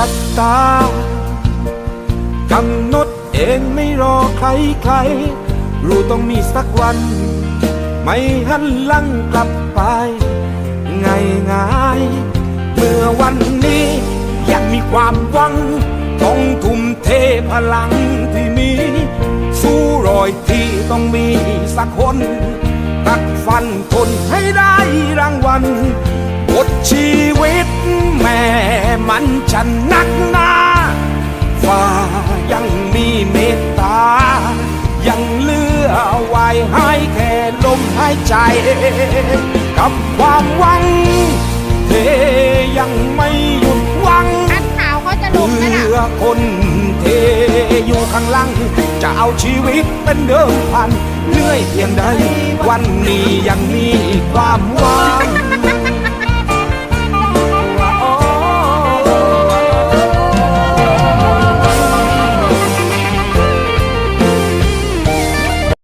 ชัตตากำหนดเองไม่รอใครใคร รู้ต้องมีสักวัน ไม่หันหลังกลับไปง่ายง่ายเมื่อวันนี้ยังมีความหวัง ต้องทุ่มเทพลังที่มี สู้รอยที่ต้องมีสักคนตัดฟันทนให้ได้รางวัล มันจะหนักหนาฟ้ายังมีเมตตา ยังเหลือไว้ให้แค่ลมหายใจ กับความหวังเธยังไม่หยุดหวังอันขาวเขาจะลงนั่นเพื่น่ะอคนเทอยู่ข้างหลัง จะเอาชีวิตเป็นเดิมพันเหนื่อยเพียงใดวันนี้ยังมีความหวัง